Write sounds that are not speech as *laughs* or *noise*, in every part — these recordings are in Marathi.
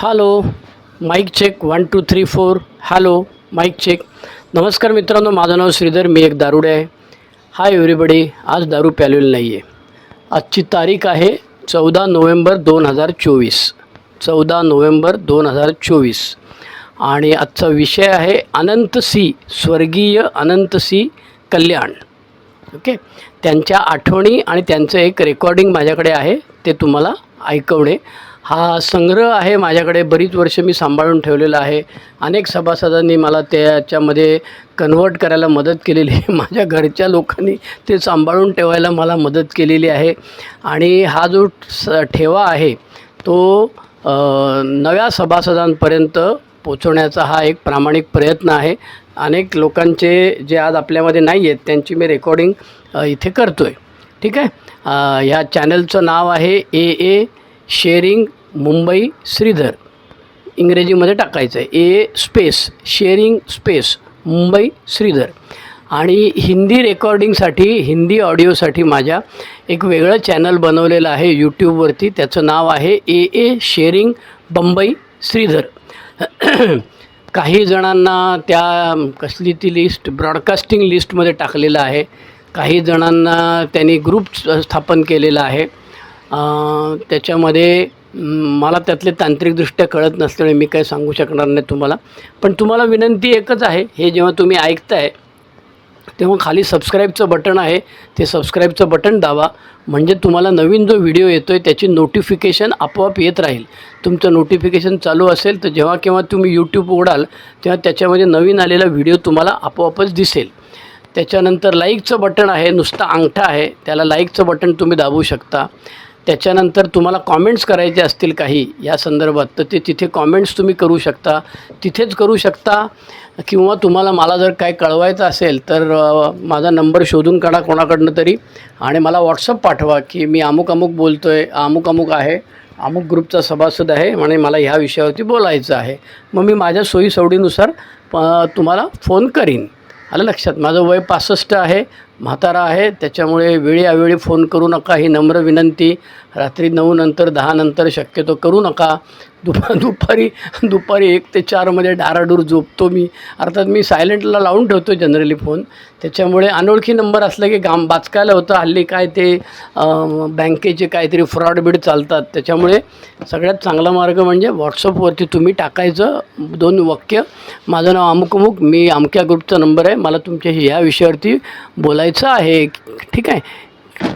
Hello mike check one two three four hello mike check नमस्कार मित्रांनो माझं नाव श्रीधर मी एक दारुडे आहे. हाय एव्हरीबडी आज दारू प्यालेली नाही आहे आजची तारीख आहे चौदा नोव्हेंबर दोन हजार चोवीस. चौदा नोव्हेंबर दोन हजार चोवीस. आणि आजचा विषय आहे अनंत सी स्वर्गीय अनंत सी कल्याण. ओके त्यांच्या आठवणी आणि त्यांचं एक रेकॉर्डिंग माझ्याकडे आहे ते तुम्हाला ऐकवणे. हा संग्रह आहे माझ्याकडे. बरीच वर्ष मी सांभाळून ठेवलेला आहे. अनेक सभासदांनी मला त्याच्यामध्ये कन्वर्ट करायला मदत केलेली आहे. *laughs* माझ्या घरच्या लोकांनी ते सांभाळून ठेवायला मला मदत केलेली आहे. आणि हा जो स ठेवा आहे तो नव्या सभासदांपर्यंत पोचवण्याचा हा एक प्रामाणिक प्रयत्न आहे. अनेक लोकांचे जे आज आपल्यामध्ये नाही आहेत त्यांची मी रेकॉर्डिंग इथे करतो आहे? ठीक आहे ह्या चॅनलचं नाव आहे A A sharing Mumbai Shridhar. इंग्रजीमध्ये टाकायचं आहे A space sharing space Mumbai Shridhar. आणि हिंदी रेकॉर्डिंगसाठी हिंदी ऑडिओसाठी माझ्या एक वेगळं चॅनल बनवलेलं आहे यूट्यूबवरती त्याचं नाव आहे A A sharing Bombay Shridhar काही जणांना त्या कसली ती लिस्ट ब्रॉडकास्टिंग लिस्टमध्ये टाकलेलं आहे. काही जणांना त्यांनी ग्रुप स्थापन केलेला आहे. त्याच्यामध्ये मला त्यातले तांत्रिकदृष्ट्या कळत नसल्यामुळे मी काय सांगू शकणार नाही तुम्हाला. पण तुम्हाला विनंती एकच आहे हे जेव्हा तुम्ही ऐकताय तेव्हा खाली सबस्क्राईबचं बटन आहे. ते सबस्क्राईबचं बटन दाबा. म्हणजे तुम्हाला नवीन जो व्हिडिओ येतो आहे त्याची नोटिफिकेशन आपोआप येत राहील. तुमचं नोटिफिकेशन चालू असेल तर जेव्हा केव्हा तुम्ही यूट्यूब उघडाल तेव्हा त्याच्यामध्ये नवीन आलेला व्हिडिओ तुम्हाला आपोआपच दिसेल. त्याच्यानंतर लाईकचं बटन आहे नुसता अंगठा आहे. त्याला लाईकचं बटन तुम्ही दाबू शकता. त्याच्यानंतर तुम्हाला कॉमेंट्स करायचे असतील काही या संदर्भात तर ते तिथे कॉमेंट्स तुम्ही करू शकता. तिथेच करू शकता किंवा तुम्हाला मला जर काय कळवायचं असेल तर माझा नंबर शोधून काढा कोणाकडनं तरी आणि मला व्हॉट्सअप पाठवा की मी अमुक अमुक बोलतो आहे अमुक अमुक आहे अमुक ग्रुपचा सभासद आहे आणि मला ह्या विषयावरती बोलायचं आहे. मग मी माझ्या सोयीसवडीनुसार प तुम्हाला फोन करीन. आलं लक्षात? माझं वय पासष्ट आहे म्हातारा आहे त्याच्यामुळे वेळी अवेळी फोन करू नका. ही नम्र विनंती. रात्री नऊ नंतर दहा नंतर शक्यतो करू नका. दुपा दुपारी दुपारी एक ते चारमध्ये डाराडूर झोपतो मी. अर्थात मी सायलेंटला लावून ठेवतो जनरली फोन. त्याच्यामुळे अनोळखी नंबर असला की गाम बाचकायला होतं. हल्ली काय ते बँकेचे काहीतरी फ्रॉड बीड चालतात. त्याच्यामुळे सगळ्यात चांगला मार्ग म्हणजे व्हॉट्सअपवरती तुम्ही टाकायचं. दोन वाक्य. माझं नाव अमुक अमुक. मी अमक्या ग्रुपचा नंबर आहे. मला तुमच्याशी ह्या विषयावरती बोलायचं आहे ठीक आहे?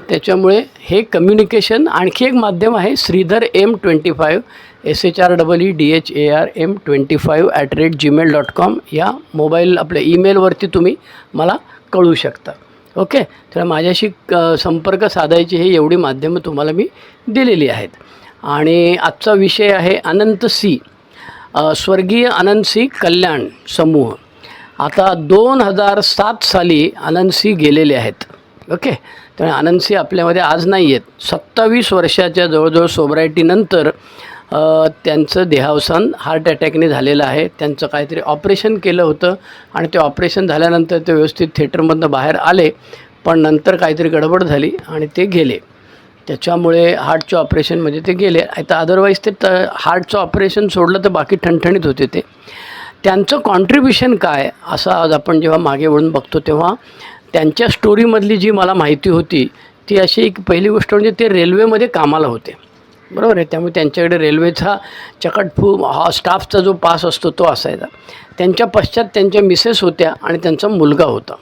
त्याच्यामुळे हे कम्युनिकेशन आणखी एक माध्यम आहे Shridhar M twenty five S H R double E D H A R M twenty five at rate Gmail dot com या मोबाईल आपल्या ईमेलवरती तुम्ही मला कळू शकता. ओके तर माझ्याशी क संपर्क साधायची हे एवढी माध्यमं तुम्हाला मी दिलेली आहेत. आणि आजचा विषय आहे अनंत सी स्वर्गीय अनंत सी कल्याण समूह. आता दोन हजार सात साली आनंदसी गेलेले आहेत. ओके? त्यामुळे आनंदसी आपल्यामध्ये आज नाही आहेत सत्तावीस वर्षाच्या जवळजवळ सोबरायटीनंतर त्यांचं देहावसान हार्ट अटॅकने झालेलं आहे. त्यांचं काहीतरी ऑपरेशन केलं होतं आणि ते ऑपरेशन झाल्यानंतर ते व्यवस्थित थिएटरमधनं बाहेर आले पण नंतर काहीतरी गडबड झाली आणि ते गेले. त्याच्यामुळे हार्टचं ऑपरेशन म्हणजे ते गेले. आता अदरवाईज ते त हार्टचं ऑपरेशन सोडलं तर बाकी ठणठणीत होते ते. त्यांचं कॉन्ट्रीब्युशन काय? असं आज आपण जेव्हा मागे वळून बघतो तेव्हा त्यांच्या स्टोरीमधली जी मला माहिती होती ती अशी एक पहिली गोष्ट म्हणजे ते रेल्वेमध्ये कामाला होते. बरोबर आहे? त्यामुळे त्यांच्याकडे रेल्वेचा चकटफू हा स्टाफचा जो पास असतो तो असायचा. त्यांच्या पश्चात त्यांच्या मिसेस होत्या आणि त्यांचा मुलगा होता.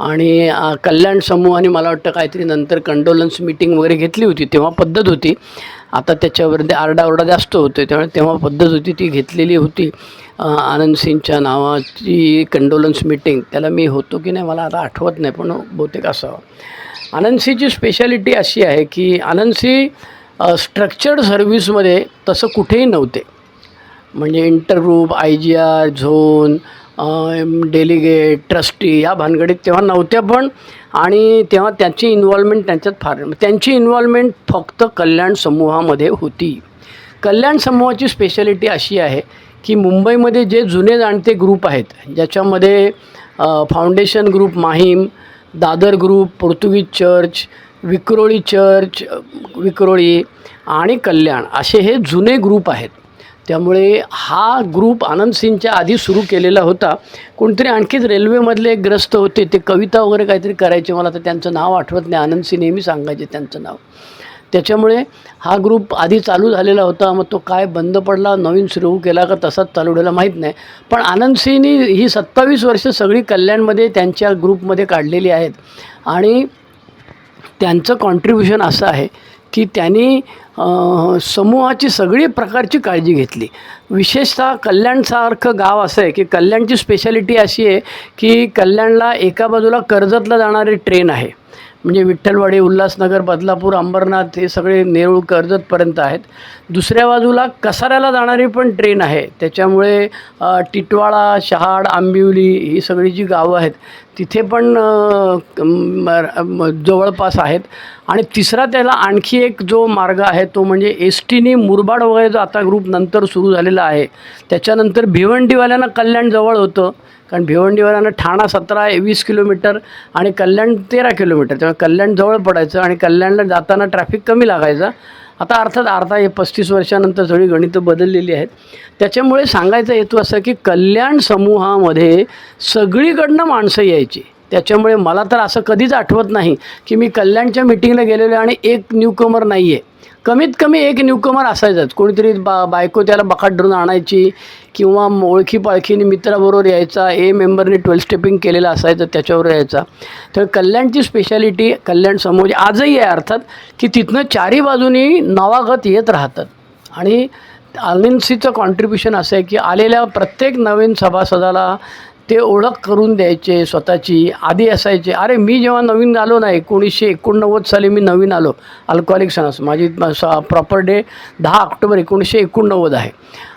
आणि कल्याण समूहाने मला वाटतं काहीतरी नंतर कंडोलन्स मीटिंग वगैरे घेतली होती तेव्हा पद्धत होती. आता त्याच्यावरती आरडाओरडा जास्त होतो त्यामुळे तेव्हा पद्धत होती ती घेतलेली होती. आनंद सिंगच्या नावाची कंडोलन्स मीटिंग त्याला मी होतो की नाही मला आता आठवत नाही पण बहुतेक असावं आनंदसीची स्पेशालिटी अशी आहे की आनंदसी स्ट्रक्चर्ड सर्व्हिसमध्ये तसं कुठेही नव्हते. म्हणजे intergroup I G R zone delegate trustee या भानगडीत तेव्हा नव्हत्या पण आणि तेव्हा त्याची इन्व्हॉल्वमेंट त्यांच्यात फार त्यांची इन्व्हॉल्वमेंट फक्त कल्याण समूहामध्ये होती. कल्याण समूहाची स्पेशालिटी अशी आहे की मुंबईमध्ये जे जुने जाणते ग्रुप आहेत ज्याच्यामध्ये foundation group Mahim Dadar group Portuguese church Vikhroli church Vikhroli आणि कल्याण असे हे जुने ग्रुप आहेत. त्यामुळे हा ग्रुप आनंद सिंगच्या आधी सुरू केलेला होता. कोणतरी आणखीच रेल्वेमधले एक ग्रस्त होते ते कविता वगैरे काहीतरी करायचे. मला तर त्यांचं नाव आठवत नाही. आनंद सिंग नेहमी सांगायचे त्यांचं नाव. त्याच्यामुळे हा ग्रुप आधी चालू झालेला होता मग तो काय बंद पडला नवीन सुरू केला का तसाच चालू ठेवला माहीत नाही. पण आनंद सिंहनी ही सत्तावीस वर्ष सगळी कल्याणमध्ये त्यांच्या ग्रुपमध्ये काढलेली आहेत. आणि त्यांचं कॉन्ट्रीब्युशन असं आहे की त्यांनी समूहाची सगळी प्रकारची काळजी घेतली. विशेषतः कल्याणसारखं गाव असं आहे की कल्याणची स्पेशालिटी अशी आहे की कल्याणला एका बाजूला कर्जतला जाणारी ट्रेन आहे. म्हणजे विठ्ठलवाडी उल्हासनगर बदलापूर अंबरनाथ हे सगळे नेरूळ कर्जतपर्यंत आहेत. दुसऱ्या बाजूला कसाऱ्याला जाणारी पण ट्रेन आहे. त्याच्यामुळे टिटवाळा शहाड आंबिवली ही सगळी जी गावं आहेत तिथे पण जवळपास आहेत. आणि तिसरा त्याला आणखी एक जो मार्ग आहे तो म्हणजे एस टीने मुरबाड वगैरे जो आता ग्रुप नंतर सुरू झालेला आहे त्याच्यानंतर भिवंडीवाल्यांना कल्याण जवळ होतं. कारण भिवंडीवरानं ठाणा सतरा वीस किलोमीटर आणि कल्याण तेरा किलोमीटर. त्यामुळे कल्याण जवळ पडायचं आणि कल्याणला जाताना ट्रॅफिक कमी लागायचा. आता अर्थात अर्धा हे पस्तीस वर्षानंतर सगळी गणितं बदललेली आहेत. त्याच्यामुळे सांगायचा हेतू असा की कल्याण समूहामध्ये सगळीकडनं माणसं यायची. त्याच्यामुळे मला तर असं कधीच आठवत नाही की मी कल्याणच्या मिटिंगला गेलेलो आहे आणि एक न्यूकमर नाही आहे कमीत कमी एक न्यूकमर असायचाच. कोणीतरी बा बायको त्याला बकाट धरून आणायची किंवा ओळखी पाळखीने मित्राबरोबर यायचा ए मेंबरने ट्वेल्थ स्टेपिंग केलेलं असायचं त्याच्यावर यायचा. तर कल्याणची स्पेशालिटी कल्याण समोर आजही आहे अर्थात की तिथनं चारही बाजूनी नवागत येत राहतात. आणि आनंदसीचं कॉन्ट्रीब्युशन असं आहे की आलेल्या प्रत्येक नवीन सभासदाला ते ओळख करून द्यायचे स्वतःची आधी असायचे. अरे मी जेव्हा नवीन आलो ना एकोणीसशे एकोणनव्वद साली मी नवीन आलो अल्कोहॉलिक सणास. माझी प्रॉपर डे दहा ऑक्टोबर एकोणीसशे एकोणनव्वद आहे.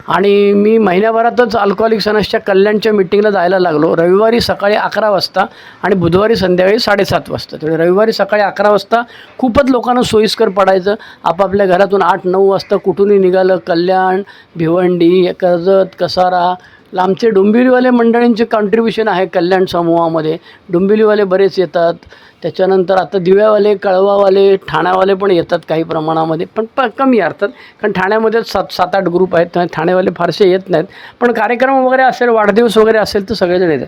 आणि मी महिन्याभरातच अल्कोहलिक सणासच्या कल्याणच्या मिटिंगला जायला लागलो. रविवारी सकाळी अकरा वाजता आणि बुधवारी संध्याकाळी साडेसात वाजता. त्यामुळे रविवारी सकाळी अकरा वाजता खूपच लोकांना सोयीस्कर पडायचं. आपापल्या घरातून आठ नऊ वाजता कुठूनही निघालं कल्याण भिवंडी कर्जत कसारा लांबचे डोंबिवलीवाले मंडळींचे कॉन्ट्रीब्युशन आहे कल्याण समूहामध्ये. डोंबिवलीवाले बरेच येतात. त्याच्यानंतर आता दिव्यावाले कळवावाले ठाण्यावाले पण येतात काही प्रमाणामध्ये. पण प कमी अर्थात. कारण ठाण्यामध्येच सात सात आठ ग्रुप आहेत. त्यामुळे ठाणेवाले फारसे येत नाहीत. पण कार्यक्रम वगैरे असेल वाढदिवस वगैरे असेल तर सगळेजण येतात.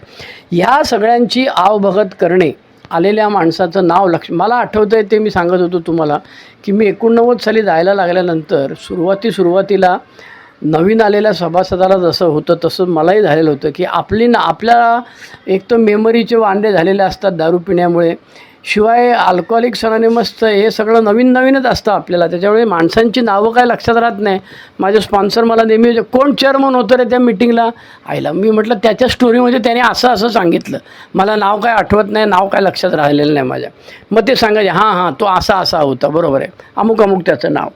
ह्या सगळ्यांची आवभगत करणे आलेल्या माणसाचं नाव लक्ष मला आठवतं आहे ते मी सांगत होतो तुम्हाला की मी एकोणनव्वद साली जायला लागल्यानंतर सुरुवाती सुरुवातीला नवीन आलेल्या सभासदाला जसं होतं तसं मलाही झालेलं होतं की आपली ना आपल्या एक तर मेमरीचे वांदे झालेले असतात दारू पिण्यामुळे. शिवाय अल्कोहोलिक सणाने मस्त हे सगळं नवीन नवीनच असतं आपल्याला. त्याच्यामुळे माणसांची नावं काय लक्षात राहत नाही. माझे स्पॉन्सर मला नेहमी म्हणजे कोण चेअरमन होतं रे त्या मिटिंगला आईला मी म्हटलं त्याच्या स्टोरीमध्ये त्याने असं असं सांगितलं. मला नाव काय आठवत नाही नाव काय लक्षात राहिलेलं नाही माझ्या. मग ते सांगायचे हां हां तो असा असा होता. बरोबर आहे. अमुक अमुक त्याचं नाव.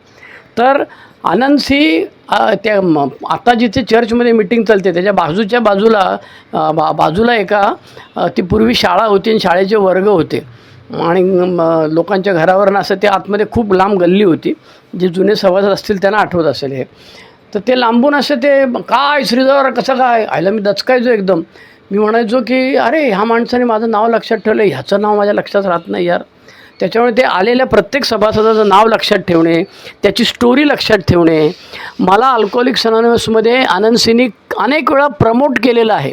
तर आनंदसी त्या आता जिथे चर्चमध्ये मिटिंग चालते त्याच्या बाजूच्या बाजूला बा बाजूला एका ती पूर्वी शाळा होती आणि शाळेचे वर्ग होते. आणि लोकांच्या घरावरनं असं ते आतमध्ये खूप लांब गल्ली होती जे जुने सभासद असतील त्यांना आठवत असेल हे. तर ते लांबून असं ते काय श्रीधर कसं काय? आयला मी दचकायचो एकदम. मी म्हणायचो की अरे ह्या माणसाने माझं नाव लक्षात ठेवलं ह्याचं नाव माझ्या लक्षात राहत नाही यार. त्याच्यामुळे ते आलेल्या प्रत्येक सभासदाचं नाव लक्षात ठेवणे त्याची स्टोरी लक्षात ठेवणे. मला अल्कोहोलिक सनॉनिमसमध्ये आनंद सिंनी अनेक वेळा प्रमोट केलेलं आहे.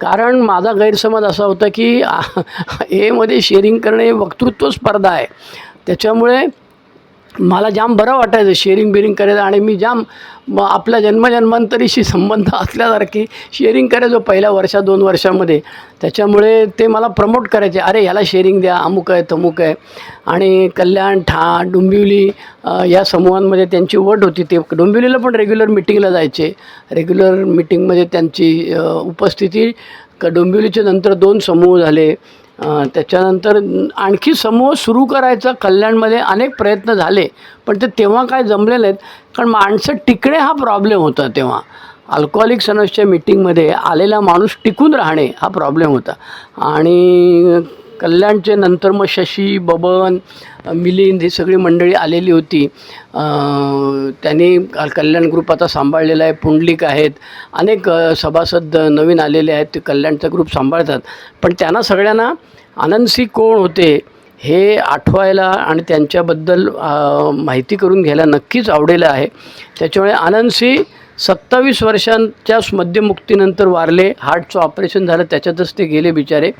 कारण माझा गैरसमज असा होता की *laughs* एमध्ये शेअरिंग करणे हे वक्तृत्व स्पर्धा आहे. त्याच्यामुळे मला जाम बरं वाटायचं शेअरिंग बिरिंग करायचं आणि मी जाम आपल्या जन्मजन्मांतरीशी संबंध असल्यासारखी शेअरिंग करायचो पहिल्या वर्षा दोन वर्षामध्ये. त्याच्यामुळे ते मला प्रमोट करायचे अरे ह्याला शेअरिंग द्या अमुक आहे तमुक आहे. आणि कल्याण ठा डोंबिवली या समूहांमध्ये त्यांची वट होती. ते डोंबिवलीला पण रेग्युलर मिटिंगला जायचे. रेग्युलर मिटिंगमध्ये त्यांची उपस्थिती क डोंबिवलीचे नंतर दोन समूह झाले. त्याच्यानंतर आणखी समूह सुरू करायचा. कल्याणमध्ये अनेक प्रयत्न झाले पण ते तेव्हा काय जमलेले आहेत कारण माणसं टिकणे हा प्रॉब्लेम होता तेव्हा. अल्कोहोलिक सनसच्या मिटिंगमध्ये आलेला माणूस टिकून राहणे हा प्रॉब्लेम होता. आणि कल्याणचे नंतर मग शशी बबन मिलिंद ही सगळी मंडळी आलेली होती. त्यांनी कल्याण ग्रुप आता सांभाळलेला आहे. पुंडलिक आहेत. अनेक सभासद नवीन आलेले आहेत. ते कल्याणचा ग्रुप सांभाळतात. पण त्यांना सगळ्यांना आनंदसी कोण होते हे आठवायला आणि त्यांच्याबद्दल माहिती करून घ्यायला नक्कीच आवडेल आहे. त्याच्यामुळे आनंदसी सत्तावीस वर्षांच्या मध्यमुक्तीनंतर वारले. हार्टचं ऑपरेशन झालं त्याच्यातच ते गेले बिचारे.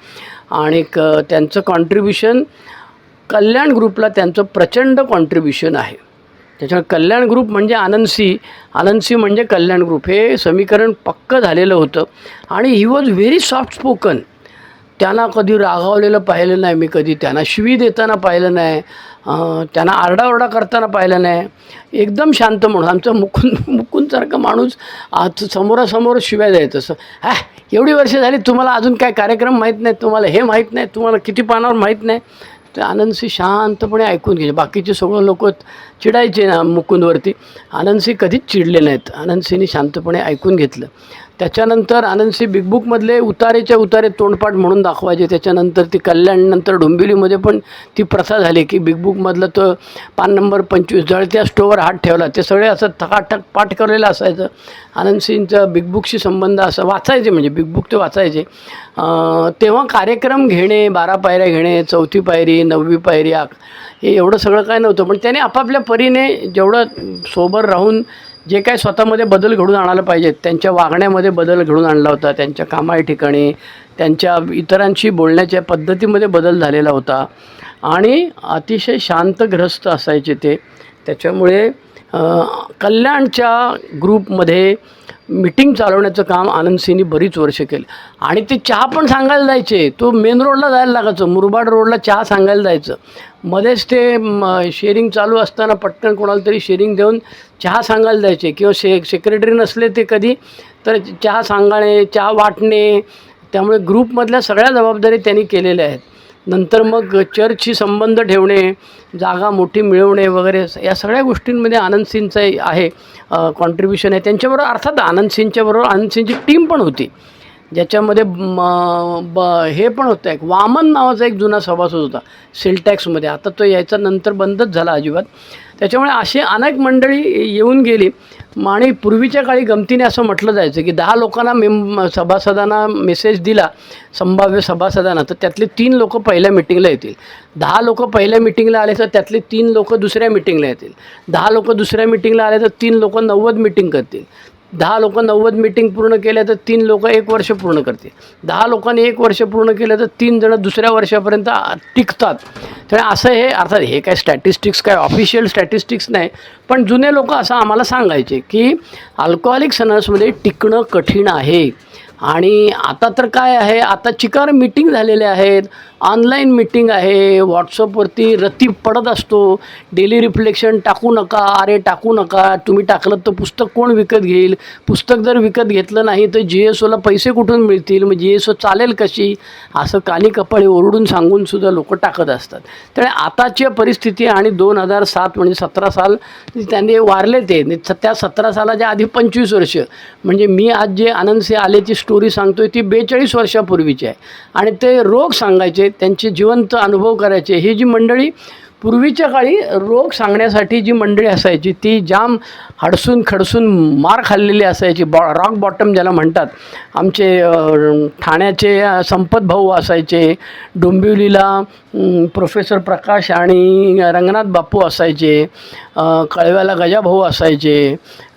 आणि क त्यांचं कॉन्ट्रीब्युशन कल्याण ग्रुपला त्यांचं प्रचंड कॉन्ट्रीब्युशन आहे. त्याच्यामुळे कल्याण ग्रुप म्हणजे आनंदसी आनंदसी म्हणजे कल्याण ग्रुप. हे समीकरण पक्कं झालेलं होतं. आणि he was very soft spoken त्यांना कधी रागावलेलं पाहिलं नाही मी कधी त्यांना शिवी देताना पाहिलं नाही. त्यांना आरडाओरडा करताना पाहिलं नाही. एकदम शांत म्हणून आमचं मुकुंद मुकुंदसारखं माणूस आज समोरासमोर शिव्या द्यायचं. असं हा एवढी वर्ष झाली तुम्हाला अजून काय कार्यक्रम माहीत नाही तुम्हाला हे माहीत नाही तुम्हाला किती पानावर माहीत नाही? ते आनंदशी शांतपणे ऐकून घ्यायचे. बाकीचे सगळं लोक चिडायचे ना मुकुंदवरती. आनंदसी कधीच चिडले नाहीत. आनंदसीने शांतपणे ऐकून घेतलं. त्याच्यानंतर आनंदसी बिग बुकमधले उतारेच्या उतारे तोंडपाठ म्हणून दाखवायचे. त्याच्यानंतर ती कल्याणनंतर डोंबिवलीमध्ये पण ती प्रथा झाली की बिग बुकमधलं तो पान नंबर पंचवीस जळत्या स्टोवर हात ठेवला. ते सगळे असं थकाटक पाठ करलेलं असायचं. आनंदसिंगचं बिग बुकशी संबंध असं वाचायचे म्हणजे बिग बुक ते वाचायचे. तेव्हा कार्यक्रम घेणे बारा पायऱ्या घेणे चौथी पायरी नववी पायरी आक हे एवढं सगळं काय नव्हतं. पण त्याने आपापल्या परीने जेवढं सोबर राहून जे काय स्वतःमध्ये बदल घडून आणायला पाहिजेत त्यांच्या वागण्यामध्ये बदल घडून आणला होता त्यांच्या कामाच्या ठिकाणी त्यांच्या इतरांशी बोलण्याच्या पद्धतीमध्ये बदल झालेला होता. आणि अतिशय शांतग्रस्त असायचे ते. त्याच्यामुळे कल्याणच्या ग्रुपमध्ये मिटिंग चालवण्याचं काम आनंदसिंहनी बरीच वर्ष केलं. आणि ते चहा पण सांगायला जायचे. तो मेन रोडला जायला लागायचं. मुरबाड रोडला चहा सांगायला जायचं. मध्येच ते शेअरिंग चालू असताना पटकन कोणाला तरी शेअरिंग देऊन चहा सांगायला जायचे. किंवा शे सेक्रेटरी नसले ते कधी तर चहा सांगाणे चहा वाटणे. त्यामुळे ग्रुपमधल्या सगळ्या जबाबदारी त्यांनी केलेल्या आहेत. नंतर मग चर्चशी संबंध ठेवणे जागा मोठी मिळवणे वगैरे या सगळ्या गोष्टींमध्ये आनंद सिंगचं आहे कॉन्ट्रीब्युशन आहे. त्यांच्याबरोबर अर्थात आनंद सिंगच्याबरोबर आनंद सिंगची टीम पण होती. ज्याच्यामध्ये म, ब हे पण होतं एक वामन नावाचा एक जुना सभासद होता सेलटॅक्समध्ये. आता तो यायचा नंतर बंदच झाला अजिबात. त्याच्यामुळे अशी अनेक मंडळी येऊन गेली. आणि पूर्वीच्या काळी गमतीने असं म्हटलं जायचं की दहा लोकांना मेम सभासदांना मेसेज दिला संभाव्य सभासदांना तर त्यातले तीन लोक पहिल्या मिटिंगला येतील. दहा लोक पहिल्या मिटिंगला आले तर त्यातले तीन लोक दुसऱ्या मिटिंगला येतील. दहा लोक दुसऱ्या मिटिंगला आले तर तीन लोक नव्वद मिटिंग करतील. दहा लोक नव्वद मीटिंग पूर्ण केल्या तर तीन लोक एक वर्ष पूर्ण करते दहा लोकांनी एक वर्ष पूर्ण केलं तर तीन जणं दुसऱ्या वर्षापर्यंत टिकतात. तर असं हे अर्थात हे काय स्टॅटिस्टिक्स काय ऑफिशियल स्टॅटिस्टिक्स नाही पण जुने लोक असं आम्हाला सांगायचे की अल्कोहोलिक सनर्समध्ये टिकणं कठीण आहे. आणि आता तर काय आहे? आता चिकार मीटिंग झालेले आहेत. ऑनलाईन मिटिंग आहे व्हॉट्सअपवरती रती पडत असतो. डेली रिफ्लेक्शन टाकू नका अरे टाकू नका तुम्ही टाकलं तर पुस्तक कोण विकत घेईल? पुस्तक जर विकत घेतलं नाही तर जी एस ओला पैसे कुठून मिळतील? मग जी एस ओ चालेल कशी? असं कानी कपाळी ओरडून सांगून सुद्धा लोक टाकत असतात. त्यामुळे आताची परिस्थिती आणि दोन हजार सात म्हणजे सतरा साल त्यांनी वारले ते. त्या सतरा सालाच्या आधी पंचवीस वर्ष. म्हणजे मी आज जे आनंदसे आलेची स्टोरी सांगतोय ती बेचाळीस वर्षापूर्वीची आहे. आणि ते रोग सांगायचे त्यांचे जिवंत अनुभव करायचे. ही जी मंडळी पूर्वीच्या काळी रोग सांगण्यासाठी जी मंडळी असायची ती जाम हडसून खडसून मार खाल्लेली असायची. बॉ रॉक बॉटम ज्याला म्हणतात. आमचे ठाण्याचे संपत भाऊ असायचे डोंबिवलीला प्रोफेसर प्रकाश आणि रंगनाथ बापू असायचे कळव्याला गजाभाऊ असायचे.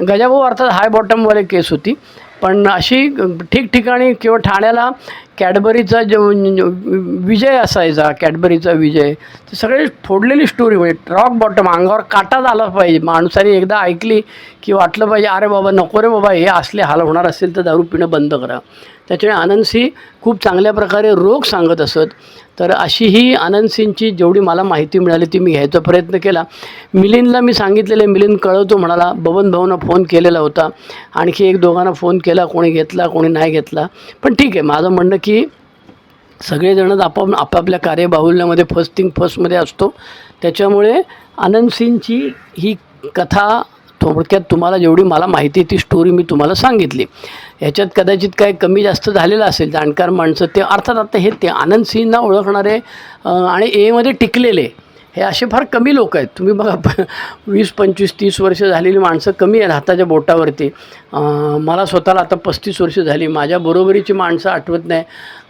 गजाभाऊ अर्थात हाय बॉटमवाले केस होती. पण अशी ठिकठिकाणी किंवा ठाण्याला कॅडबरीचा जो विजय असायचा कॅडबरीचा विजय ते सगळे फोडलेली स्टोरी म्हणजे रॉक बॉटम अंगावर काटा झाला पाहिजे. माणसाने एकदा ऐकली की वाटलं पाहिजे अरे बाबा नको रे बाबा हे असले हाल होणार असेल तर दारू पिणं बंद करा. त्याच्यामुळे आनंदसिंह खूप चांगल्या प्रकारे रोग सांगत असत. तर अशी ही आनंदसिंहची जेवढी मला माहिती मिळाली ती मी घ्यायचा प्रयत्न केला. मिलिंदला मी सांगितलेलं मिलिंद कळवतो म्हणाला. बबन भाऊनं फोन केलेला होता. आणखी एक दोघांना फोन केला कोणी घेतला कोणी नाही घेतला. पण ठीक आहे माझं म्हणणं की सगळेजणच आपण आपापल्या कार्यबाहुल्यामध्ये फर्स्ट थिंग फर्स्टमध्ये असतो. त्याच्यामुळे आनंदसिंहची ही कथा थोडक्यात तुम्हाला जेवढी मला माहिती आहे ती स्टोरी मी तुम्हाला सांगितली. ह्याच्यात कदाचित काय कमी जास्त झालेलं असेल जाणकार माणसं ते अर्थात आता हे ते आनंद सिंहना ओळखणारे आणि एमध्ये टिकलेले हे असे फार कमी लोक आहेत. तुम्ही बघा प- *laughs* वीस पंचवीस तीस वर्ष झालेली माणसं कमी आहेत हाताच्या बोटावरती. मला स्वतःला आता पस्तीस वर्ष झाली माझ्या बरोबरीची माणसं आठवत नाही.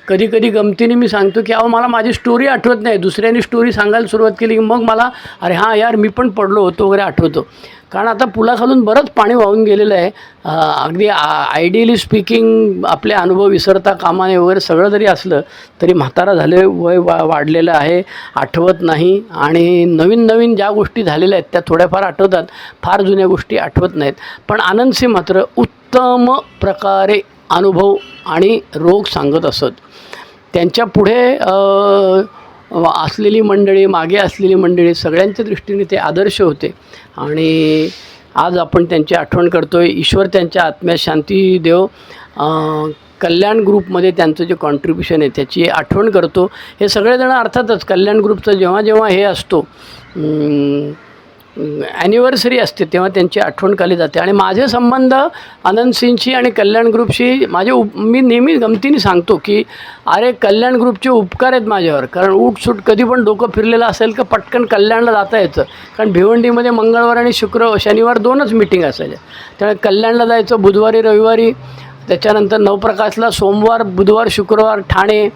कधी कधी गमतीने मी सांगतो की अहो मला माझी स्टोरी आठवत नाही. दुसऱ्याने स्टोरी सांगायला सुरुवात केली की मग मला अरे हां यार मी पण पडलो होतो वगैरे आठवतो. कारण आता पुलाखालून बरंच पाणी वाहून गेलेलं आहे. अगदी आयडियली स्पीकिंग आपले अनुभव विसरता कामाने वगैरे सगळं जरी असलं तरी म्हातारा झाले वय वा वाढलेलं आहे आठवत नाही. आणि नवीन नवीन ज्या गोष्टी झालेल्या आहेत त्या थोड्याफार आठवतात. फार जुन्या गोष्टी आठवत नाहीत. पण आनंदसे मात्र उत्तम प्रकारे अनुभव आणि रोग सांगत असत. त्यांच्या पुढे असलेली मंडळी मागे असलेली मंडळी सगळ्यांच्या दृष्टीने ते आदर्श होते. आणि आज आपण त्यांची आठवण करतो आहे ईश्वर त्यांच्या आत्म्यात शांती देव कल्याण ग्रुपमध्ये त्यांचं जे कॉन्ट्रीब्युशन आहे त्याची आठवण करतो. हे सगळेजण अर्थातच कल्याण ग्रुपचं जेव्हा जेव्हा हे असतो ॲनिव्हर्सरी असते तेव्हा त्यांची आठवण काली जाते. आणि माझे संबंध आनंद सिंगशी आणि कल्याण ग्रुपशी माझे उप मी नेहमी गमतीने सांगतो की अरे कल्याण ग्रुपचे उपकार आहेत माझ्यावर. कारण उठसूट कधी पण डोकं फिरलेलं असेल का पटकन कल्याणला जाता यायचं कारण भिवंडीमध्ये मंगळवार आणि शुक्र शनिवार दोनच मिटिंग असायच्या. त्यामुळे कल्याणला जायचं बुधवारी रविवारी त्याच्यानंतर नवप्रकाशला सोमवार बुधवार शुक्रवार ठाणे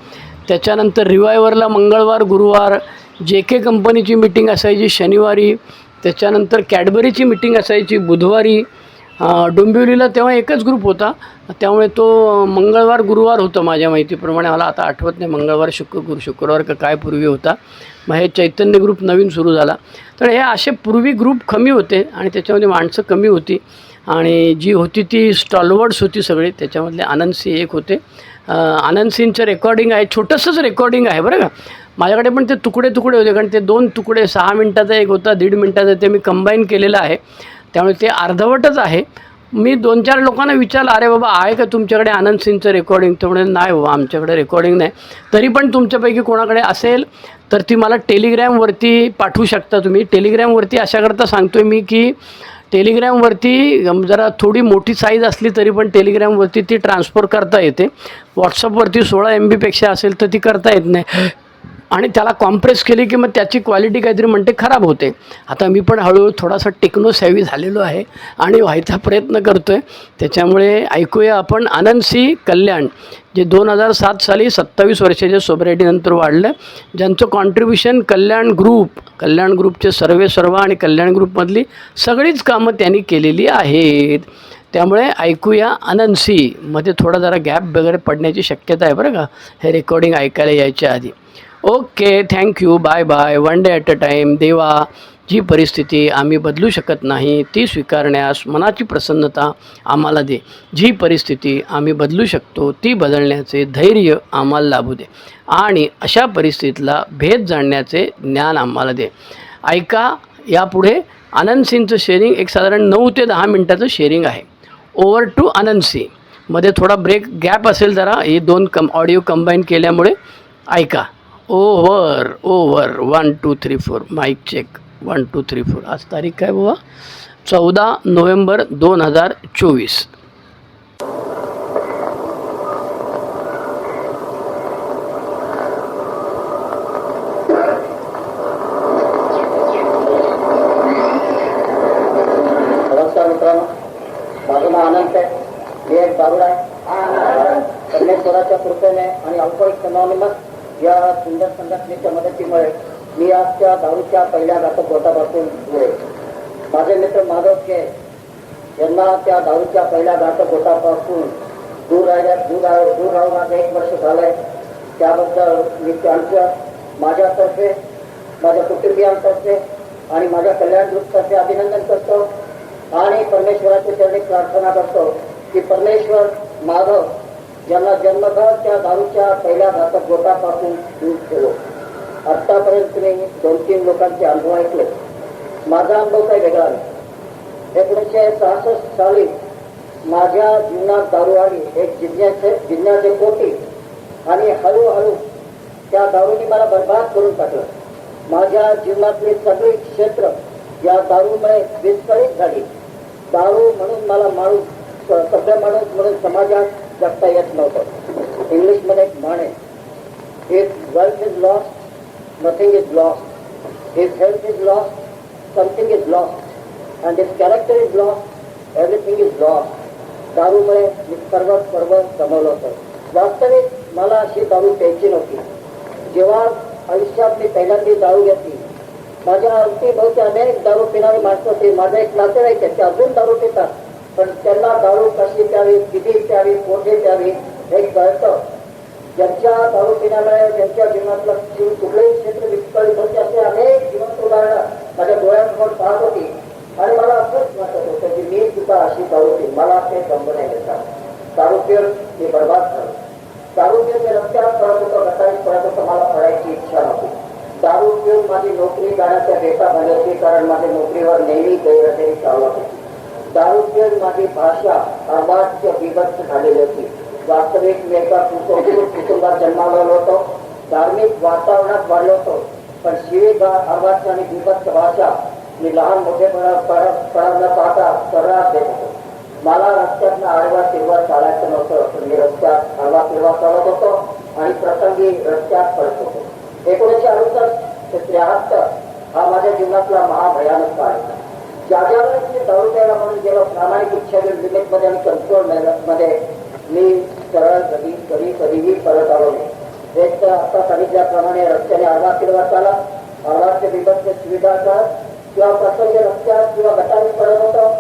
त्याच्यानंतर रिवायवरला मंगळवार गुरुवार जे के कंपनीची मिटिंग असायची शनिवारी त्याच्यानंतर कॅडबरीची मिटिंग असायची. बुधवारी डोंबिवलीला तेव्हा एकच ग्रुप होता. त्यामुळे तो मंगळवार गुरुवार होता माझ्या माहितीप्रमाणे. मला आता आठवत नाही मंगळवार शुक्र गुरु शुक्रवार का काय पूर्वी होता. मग हे चैतन्य ग्रुप नवीन सुरू झाला. तर हे असे पूर्वी ग्रुप कमी होते आणि त्याच्यामध्ये माणसं कमी होती. आणि जी होती ती स्टॉलवर्ड्स होती सगळी. त्याच्यामधले आनंद सिंह एक होते. आनंद सिंगचं रेकॉर्डिंग आहे. छोटंसंच रेकॉर्डिंग आहे बरं का. माझ्याकडे पण ते तुकडे तुकडे होते कारण ते दोन तुकडे सहा मिनटाचा एक होता दीड मिनटाचा ते मी कंबाईन केलेलं आहे. त्यामुळे ते अर्धवटच आहे. मी दोन चार लोकांना विचारलं अरे बाबा आहे का तुमच्याकडे आनंद सिंगचं रेकॉर्डिंग तर नाही बाबा आमच्याकडे रेकॉर्डिंग नाही. तरी पण तुमच्यापैकी कोणाकडे असेल तर ती मला टेलिग्रॅमवरती पाठवू शकता तुम्ही. टेलिग्रॅमवरती अशाकरता सांगतो आहे मी की टेलिग्रॅमवरती जरा थोडी मोठी साईज असली तरी पण टेलिग्रॅमवरती ती ट्रान्सफर करता येते. व्हॉट्सअपवरती सोळा एम बीपेक्षा असेल तर ती करता येत नाही. आणि त्याला कॉम्प्रेस केली की मग त्याची क्वालिटी काहीतरी म्हणते खराब होते. आता मी पण हळूहळू थोडासा टेक्नो सॅवी झालेलो आहे आणि व्हायचा प्रयत्न करतो आहे त्याच्यामुळे ऐकूया आपण आनंदसी कल्याण जे दोन हजार सात साली सत्तावीस वर्षाच्या सोबरायटीनंतर वाढलं. ज्यांचं कॉन्ट्रीब्युशन कल्याण ग्रुप कल्याण ग्रुपचे सर्वे सर्व आणि कल्याण ग्रुपमधली सगळीच कामं त्यांनी केलेली आहेत. त्यामुळे ऐकूया आनंदसी मध्ये थोडा जरा गॅप वगैरे पडण्याची शक्यता आहे बरं का. हे रेकॉर्डिंग ऐकायला यायच्या आधी. Okay thank you bye bye one day at a time देवा जी परिस्थिती आम्ही बदलू शकत नाही ती स्वीकारण्यास मनाची प्रसन्नता आम्हाला दे. जी परिस्थिती आम्ही बदलू शकतो ती बदलण्याचे धैर्य आम्हाला लाभू दे. आणि अशा परिस्थितीला भेद जाणण्याचे ज्ञान आम्हाला दे. ऐका यापुढे आनंद सिंगचं शेअरिंग एक साधारण नऊ ते दहा मिनटाचं शेअरिंग आहे. Over to Anand Singh. मध्ये थोडा ब्रेक गॅप असेल जरा. हे दोन कम ऑडिओ कंबाईन केल्यामुळे ऐका. Over over one two three four. Mike check. One two three four. आज तारीख काय बाबा चौदा नोव्हेंबर दोन हजार चोवीस. नमस्कार मित्रांनो. आहे. एक कृपेने आणि अनॉनिमस या सुंदर संघटनेच्या मदतीमुळे मी आजच्या दारूच्या पहिल्या घातक गोटापासून दूर माझे मित्र माधव के यांना त्या दारूच्या पहिल्या घातक गोटापासून दूर राहिल्या दूर दूर राहून माझं एक वर्ष झालंय. त्याबद्दल मी त्यांचं माझ्यातर्फे माझ्या कुटुंबियांतर्फे आणि माझ्या कल्याण ग्रुपतर्फे अभिनंदन करतो. आणि परमेश्वराची चरणी प्रार्थना करतो की परमेश्वर माधव ज्यांना जन्मभर त्या दारूच्या पहिल्या घातक गोटापासून दूर ठेवलो. आत्तापर्यंत मी दोन तीन लोकांचे अनुभव ऐकले. माझा अनुभव काही वेगळा नाही. एकोणीसशे सहासष्ट साली माझ्या जीवनात दारू आली. एक जिज्ञासे जिज्ञासे पोटी आणि हळूहळू त्या दारूने मला बरबाद करून टाकलं. माझ्या जीवनातली सगळी क्षेत्र या दारूमुळे विस्कळीत झाली. दारू म्हणून मला माणूस सभ्य माणूस म्हणून समाजात जगता येत नव्हतं. इंग्लिशमध्ये एक म्हण आहे if wealth is lost nothing is lost if health is lost something is lost and if character is lost everything is lost दारूमुळे मी सर्व सर्व गमावलं होतं. वास्तविक मला अशी दारू प्यायची नव्हती. जेव्हा आयुष्यात मी पहिल्यांदा दारू घेतली माझ्या अवतीभोवती अनेक दारू पिणारी माणसं होती माझा एक नातेवाईक आहे ते अजून दारू पितात. पण त्यांना दारू कशी द्यावी किती द्यावी कोठे द्यावी हे कळतं. ज्यांच्या दारू पिण्यामुळे त्यांच्या जीवनातलं जीव कुठलेही क्षेत्र विस्कळीत होते असे अनेक जिवंत उदाहरणं माझ्या डोळ्यांसमोर पाहत होती. आणि मला असंच वाटत होतं की मी सुद्धा अशी दारू पी मला ते जमलं नाही घेतात दारू पिऊन मी बर्बाद झालं. दारू पिऊन मी रस्त्यात पडत होतं गटारीत पडत होतं मला पडायची इच्छा नव्हती. दारू पिऊन माझी नोकरी जाण्याच्या बेता झाली होती कारण माझ्या नोकरीवर नेहमी गैरहजेरी चालवत होती. दारू भाषा अर्वाच्य विभक्त झालेली होती. वास्तविक मी एका कुटुंबात जन्मालेलो होतो. धार्मिक वातावरणात वाढलो होतो. पण शिवी अर्वाच्य आणि विभक्त भाषा मी लहान मोठेपणा पडा न पाहता सर्रास देत होतो. मला रस्त्यातनं आडवा तिरवा चालायचं नव्हतं पण मी रस्त्यात आडवा तिरवा चालत होतो आणि प्रसंगी रस्त्यात पडत होतो. एकोणीसशे अडुसष्ट ते त्र्याहत्तर हा माझ्या जीवनातला महाभयानक काळ होता. मी दारू प्यायला म्हणून जेव्हा प्रामाणिक इच्छा लिमिटमध्ये आणि कंट्रोलमध्ये मी सरळ कधी कधी कधीही परत आलो नाही. एक आता सांगितल्याप्रमाणे रस्त्याने अर्धा फिरवत आला. अर्धाचे बिबटचे सुविधा कर किंवा प्रसंग रस्त्यात किंवा गटाने पडत होतो.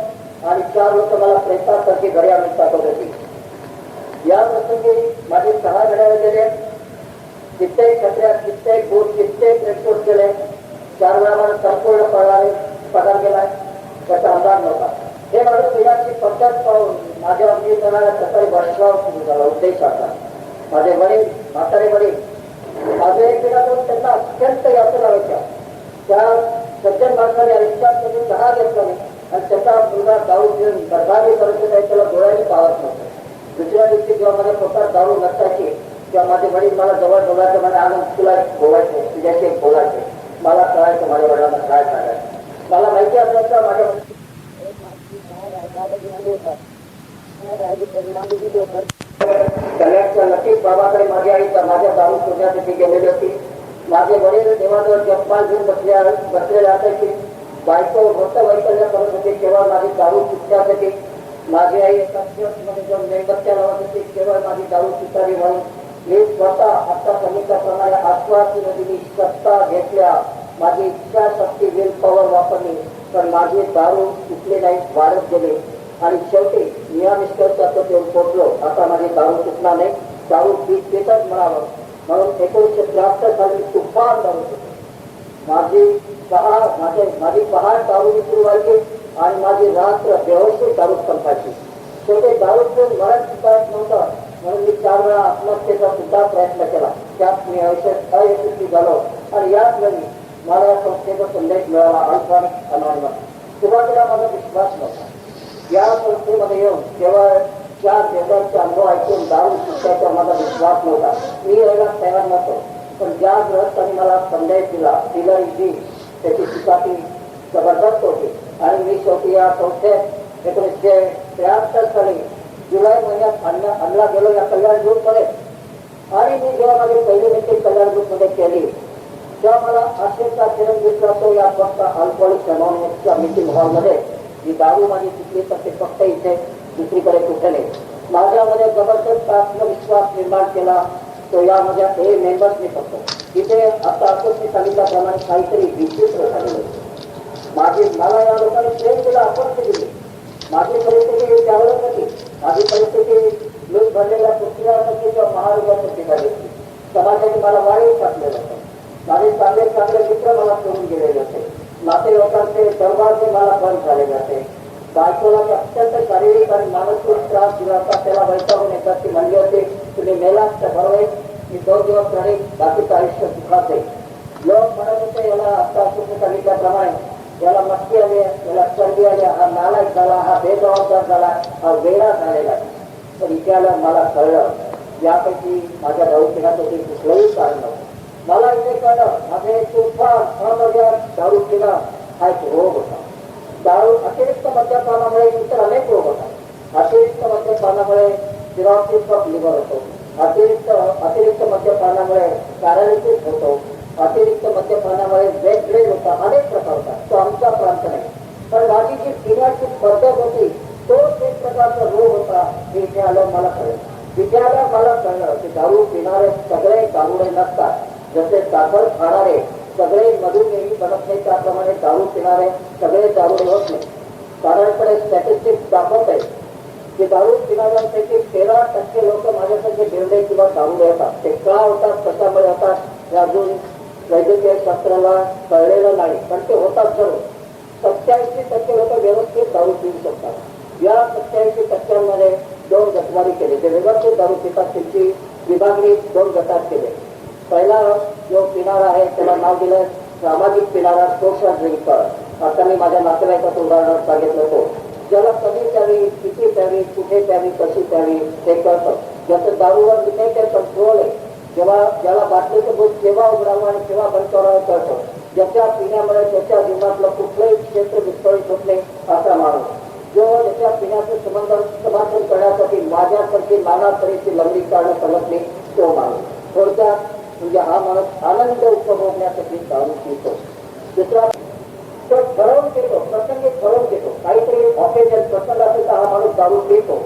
आणि चार लोक मला प्रेतासारखी घरी आणून टाकत होती. या प्रसंगी माझे सहा घड्याळे गेले. कित्येक खत्र्यात कित्येक बूट कित्येक रेकॉर्ड केले. चार वेळा मला संपूर्ण पगार पगार गेलाय त्याचा अंदाज नव्हता. हे माझं पिढ्याची पद्धत पाहून माझ्या अगदी करणाऱ्या सकाळी वर्षाव सुरू झाला उद्देश होता माझे वडील म्हातारे वडील माझे एक पिढ्या त्यांना अत्यंत यातना व्हायच्या त्या सज्जन माणसाने आयुष्यात कधी दहा घेतला नाही आणि त्याचा मुलगा दारू घेऊन बरबादी करत होता त्याला डोळ्याने पाहत नव्हतं. दुसऱ्या दिवशी जेव्हा माझ्या पोटात दारू नसायची तेव्हा माझे वडील मला जवळ बोलायचं मला आनंद तुला एक बोलायचे तुझ्याशी बोलायचे मला कळायचं माझ्या वडिलांना काय सांगायचं. मला माहिती असल्याचा माझ्या कल्याणच्या नक्कीच बाबाकडे माझी आई तर माझ्या दारू सोडण्यासाठी गेलेली होती. माझे वडील देवाजवळ जपमाल घेऊन बसल्या बसलेले असायचे बायको मोठं वैकल्य करत होते. केवळ माझी दारू सुटण्यासाठी माझी आई एका मध्ये जाऊन मेणबत्त्या लावत होती केवळ माझी दारू सुटावी म्हणून मी स्वतः आता सांगितल्याप्रमाणे आश्वासी नदीने सत्ता घेतल्या. माझी इच्छा शक्ती विल पॉवर वापरली पण माझे दारू चुकली नाही वाढत गेले. आणि शेवटी नियमिष्कर्षाचं येऊन पोहोचलो आता माझे दारू तुटला नाही दारू पीत पितच म्हणावं. म्हणून एकोणीसशे त्र्याहत्तर साली तुफान दारू माझी पहा माझे माझी पहाड दारू सुरू व्हायची आणि माझी रात्र व्यवस्थित दारू संपायची. शेवटी दारू पण मरण शिकायत नव्हतं म्हणून मी चार वेळा आत्महत्येचा सुद्धा प्रयत्न केला. त्यात मी अयशस्वी अयशस्वी झालो. आणि याच वेळी मला या संस्थेचा संदेश मिळाला अल्पॉनिक अनॉनिमस सुरुवातीला माझा विश्वास नव्हता. या संस्थेमध्ये येऊन केवळ चार देशांचे अनुभव ऐकून दारू शिकायचा माझा विश्वास नव्हता. मी यायला तयार नव्हतो. पण ज्या ग्रहस्थांनी मला संदेश दिला दिला जी त्याची शिकाती जबरदस्त होती. आणि मी शेवटी या संस्थेत एकोणीसशे त्र्याहत्तर साली जुलै महिन्यात अन्न आणला गेलो या कल्याण ग्रुपमध्ये आणि मी जेव्हा माझी पहिली मिटिंग कल्याण ग्रुपमध्ये केली ज्या मला अक्षरचा किरण दिसला तो या फक्त अल्कोहोलिक अनॉनिमसच्या मिटिंग हॉलमध्ये जी दारू माझी तिथली तर ते फक्त इथे दुसरीकडे कुठे नाही. माझ्यामध्ये जबरदस्त आत्मविश्वास निर्माण केला. तो या माझ्या हे मेंबर्सनी फक्त इथे आता असंच मी सांगितल्याप्रमाणे काहीतरी विचित्र झालेलं होतं. माझी मला या लोकांनी प्रेम केलं आपण ते दिली माझी परिस्थिती त्यावेळेस होती. माझी परिस्थिती लूट भरलेल्या पुस्तकासाठी किंवा महारोगासाठी झाली होती. समाजाने मला वाळी टाकलेलं होतं चांगले चांगले मित्र मला सोडून गेलेले होते नातेवाईकांचे दरबारचे मला बंद झाले जाते. बायकोला अत्यंत शारीरिक आणि मानसिक त्रास दिला होता त्याला वैतावून येतात ती म्हणली होती तुम्ही मेलात तर बरोबर मी दोन दिवस राहील बाकीचं आयुष्य दुखाते लोक म्हणत होते याला आता तुम्ही सांगितल्याप्रमाणे याला मस्ती आली याला चरबी आली हा नालायक झाला हा बेजबाबदार झाला हा वेळा झालेला आहे. पण इथे मला कळलं यापैकी माझ्या भाऊ दवाखान्यासाठी कुठलंही कारण नव्हतं. मला विवेकानं माझे तुफान अमर्याद दारू केला हा एक रोग होता. दारू अतिरिक्त मद्यपानामुळे इतर अनेक रोग होतात अतिरिक्त मद्यपानामुळे सिरॉसिस ऑफ लिव्हर होतो. अतिरिक्त अतिरिक्त मद्यपानामुळे पॅरालिसिस होतो. अतिरिक्त मद्यपानामुळे वेगवेगळे होता. अनेक प्रकार होतात तो आमचा प्रांत नाही. पण माझी जी पिण्याची पद्धत होती. तोच एक प्रकारचा रोग होता. हे इथे आलं मला कळलं. इथे आलं मला कळलं की दारू पिणारे सगळे दारुडे नसतात. जसे साखर खाणारे सगळे मधुमेही बनत नाही त्याप्रमाणे दारू पिणारे सगळे दारू होत नाही. साधारणपणे स्टॅटिस्टिक्स दाखवत आहे की दारू पिणाऱ्यांपैकी तेरा टक्के लोक माझ्यासारखे बिरडे किंवा दारू येतात ते का होतात कशामुळे होतात हे अजून वैद्यकीय शास्त्राला कळलेलं नाही पण ते होतात जरूर सत्याऐंशी टक्के लोक व्यवस्थित दारू पिऊ शकतात. या सत्याऐंशी टक्क्यांमध्ये दोन गटवारी केली. जे व्यवस्थित दारू पितात त्यांची विभागणी दोन गटात केली. पहिला जो पिणारा आहे त्याला नाव दिलं सामाजिक पिणारा सोशल ड्रिंकर आता मी माझ्या नातेवाईकाचं उदाहरण सांगितलं होतो. ज्याला कमी प्यावी किती प्यावी कुठे प्यावी कशी प्यावी हे कळतं. ज्याचं दारूवर लिमिटेड कंट्रोल आहे. जेव्हा ज्याला बाटलीचं दूध केव्हा उघडावं आणि केव्हा बंद करावं कळतं. ज्याच्या पिण्यामुळे त्याच्या जीवनातलं कुठलंही क्षेत्र विस्कळीत होत नाही असा माणूस. जो त्याच्या पिण्याचं संबंध समाधान करण्यासाठी माझ्यासारखी नाना तऱ्हेची लंबी काढणं समजली तो माणूस. थोडक्यात म्हणजे हा माणूस आनंद उपभोगण्यासाठी दारू पितो दुसरा तो ठरवून घेतो प्रसंगी ठरवून घेतो. काहीतरी ऑकेजन प्रसंग असेल तर हा माणूस दारू पितो.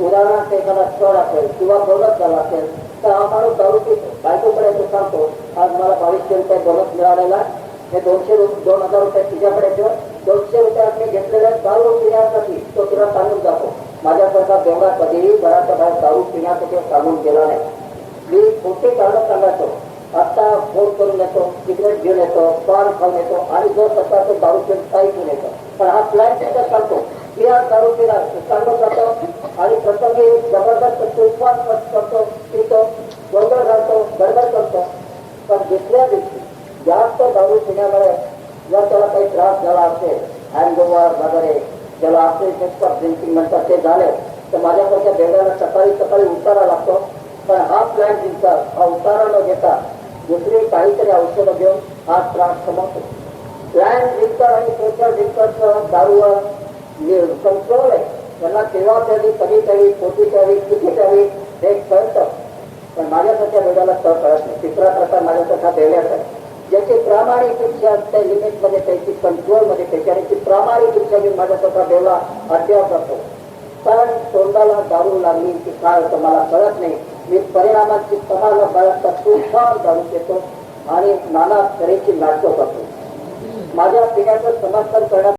उदाहरणार्थ एखादा सण असेल किंवा बोलत झाला असेल तर हा माणूस दारू पितो. बायकोकडे तो सांगतो आज मला बावीसशे रुपये बोलत मिळालेला हे दोनशे रुपये दोन हजार रुपये तुझ्याकडे ठेव. दोनशे रुपयात मी घेतलेल्या दारू पिण्यासाठी. तो तुला सांगून जातो. माझ्यासारखा देवळा कधीही घराच्या बाहेर दारू पिण्यासाठी सांगून गेला नाही. मी खोटे कारण सांगायचो. आता फोन करून येतो सिगरेट घेऊन येतो पान खाऊन येतो आणि जो तसा तो दारू पिऊन काही घेऊन येतो. पण हा प्लॅन त्याचा सांगतो की आज दारू पिणार सांगत जातो. आणि प्रसंगी जबरदस्त उपवास करतो पितो गोंधळ घालतो गडबड करतो. पण दुसऱ्या दिवशी जास्त दारू पिण्यामुळे जर त्याला काही त्रास झाला असेल हँडओव्हर वगैरे ज्याला असेल ड्रिंकिंग म्हणतात ते झाले तर माझ्यासारख्या बेड्याला सकाळी सकाळी उतारा लागतो. पण हा प्लॅन जिंका हा न घेता. दुसरी काहीतरी औषधं घेऊन हा त्रास समजतो प्लॅन ड्रिंकर आणि सोशल ड्रिंकरचं दारूवर कंट्रोल आहे त्यांना केव्हा त्यावी कधी प्यावी कोटी प्यावी किती प्यावी हे कळतं. पण माझ्यासारख्या वेगाला तर कळत नाही. तिसरा प्रकार माझ्यासारखा देण्याचा आहे. ज्याची प्रामाणिक इच्छा त्या लिमिटमध्ये त्याची कंट्रोलमध्ये त्याची आणि ती प्रामाणिक इच्छा घेऊन माझ्यासारखा देवला अद्याप असतो कारण तोंडाला दारू लागली की काय होतं मला कळत नाही. परिणामाची समाज बाळगता तुफान दारू देतो आणि नाना तऱ्हेची नाटकं करतो. माझ्या पिकाचं समर्थन करण्यात